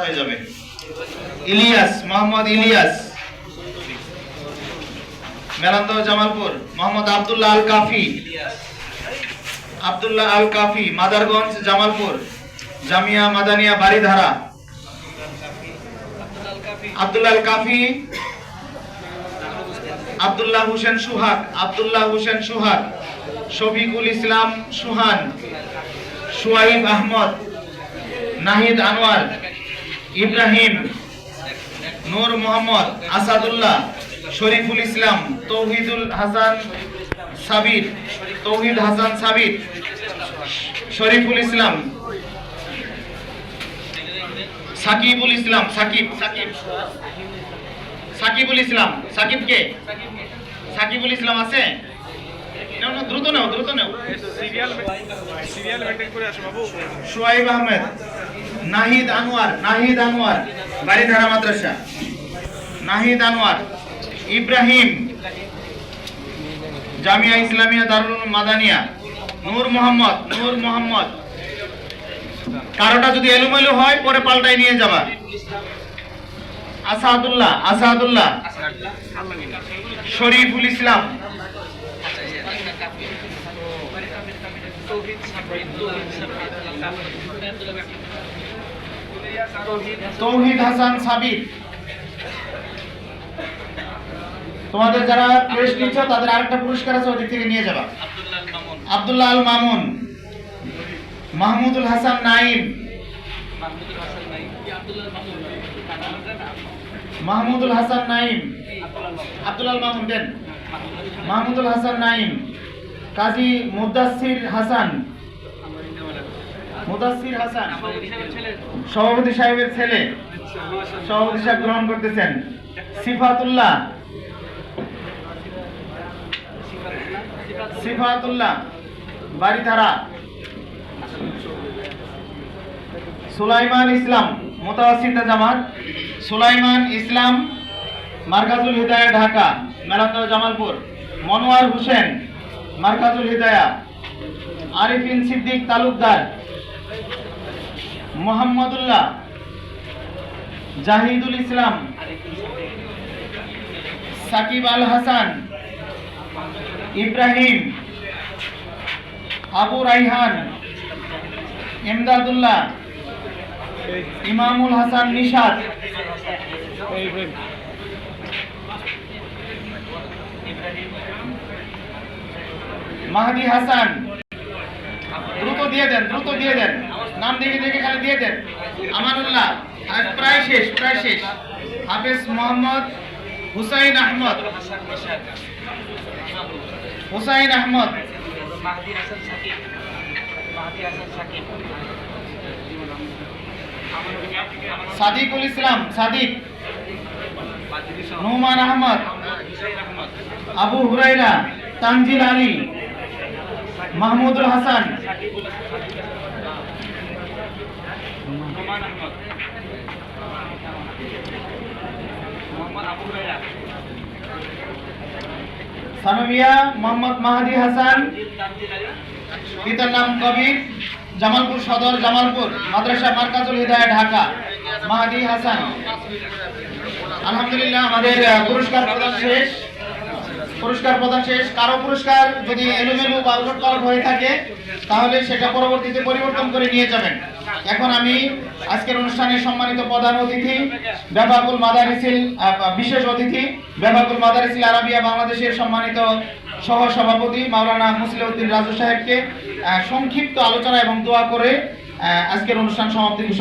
হয়ে যাবে। ইলিয়াস, মোহাম্মদ ইলিয়াস। মেলান্দ জামালপুর। মোহাম্মদ আব্দুল্লাহ আল কাফি আব্দুল্লাহ আল কাফি মাদারগঞ্জ, জামালপুর। জামিয়া, মাদানিয়া বাড়িধারা আব্দুল্লাহ আল কাফি আব্দুল্লাহ হোসেন সুহাগ। আব্দুল্লাহ হোসেন সুহাগ। শফিকুল ইসলাম সুহান। সুয়াইব আহমদ। নাহিদ আনোয়ার। ইব্রাহিম নূর মোহাম্মদ আসাদুল্লাহ শরীফুল ইসলাম তৌহিদুল হাসান সাবির তৌহিদ হাসান সাবির শরীফুল ইসলাম সাকিবুল ইসলাম সাকিব সাকিব সাকিবুল ইসলাম সাকিব কে? সাকিবুল ইসলাম আছে? দ্রুত নাও দ্রুত নাও। সিরিয়াল সিরিয়াল মেনটেন করে আসো বাবু। সোয়াইব আহমেদ নাহিদ আনোয়ার নাহিদ আনোয়ার বাড়িধারা মাদ্রাসা। নাহিদ আনোয়ার, ইব্রাহিম, জামিয়া ইসলামিয়া দারুল মাদানিয়া, নূর মোহাম্মদ নূর মোহাম্মদ। কারোটা যদি এলোমেলো হয়, পরে পাল্টাই নিয়ে যাবা। আসাদুল্লাহ আসাদুল্লাহ। শরীফুল ইসলাম। তৌহিদ হাসান সাবির। তোমাদের যারা টেস্ট নিচ্ছ তাদের আরেকটা পুরস্কার আছে ওদিক থেকে নিয়ে যাবা। আব্দুল্লাহ আল মামুন মাহমুদুল হাসান নাইম। মাহমুদুল হাসান নাইম। আব্দুল্লাহ মামুন? দেন। মাহমুদুল হাসান নাইম। কাজী মুদাসির হাসান। মুদাসির হাসান। সভাপতি সাহেবের ছেলে। সভাপতি সাহেব গ্রহণ করতেছেন। সিফাতুল্লাহ। সিফাতুল্লাহ। বাড়িধারা সুলাইমান ইসলাম মোতাওয়াসিতা জামাত। সুলাইমান ইসলাম মার্কাজুল হিদায়া ঢাকা। মেলান্দ জামালপুর। মনোয়ার হোসেন মার্কাজুল হিদায়া। আরিফিন সিদ্দিক তালুকদার। মোহাম্মদুল্লাহ জাহিদুল ইসলাম, সাকিব আল হাসান, ইব্রাহিম, আবু রাইহান, ইমদাদুল্লাহ, ইমামুল হাসান নিশাদ। মাহদি হাসান, দ্রুত দিয়ে দেন, দ্রুত দিয়ে দেন। নাম দেখে দেখে খালি দিয়ে দেন। আমানুল্লাহ, আর প্রায় শেষ প্রায় শেষ। হাফেজ মোহাম্মদ হুসাইন আহমদ। হুসাইন আহমদ। সাদিকুল ইসলাম, সাদিক। নুমান আহমদ। আবু হুরাইরা তানজিল আলী। মাহমুদুল হাসান নোমান আহমদ মোহাম্মদ আবু হুরায়রা সানবিয়া মোহাম্মদ মাহাদি হাসান। পিতার নাম কবির। জামালপুর সদর জামালপুর, মাদ্রাসা মার্কাজুল হিদায়া ঢাকা। মাহাদি হাসান। আলহামদুলিল্লাহ, আমাদের পুরস্কার প্রদান শেষ। পুরস্কার প্রদান শেষ। কারও পুরস্কার যদি এলোমেলো বা উলট পালট হয়ে থাকে, তাহলে সেটা পরবর্তীতে পরিবর্তন করে নিয়ে যাবেন। এখন আমি আজকের অনুষ্ঠানের সম্মানিত প্রধান অতিথি বেবাকুল মাদারিসিল বিশেষ অতিথি বেবাকুল মাদারিসিল আরাবিয়া বাংলাদেশের সম্মানিত সহ সভাপতি মাওলানা মুসলিউদ্দিন রাজু সাহেবকে সংক্ষিপ্ত আলোচনা এবং দোয়া করে আজকের অনুষ্ঠান সমাপ্তি ঘোষণা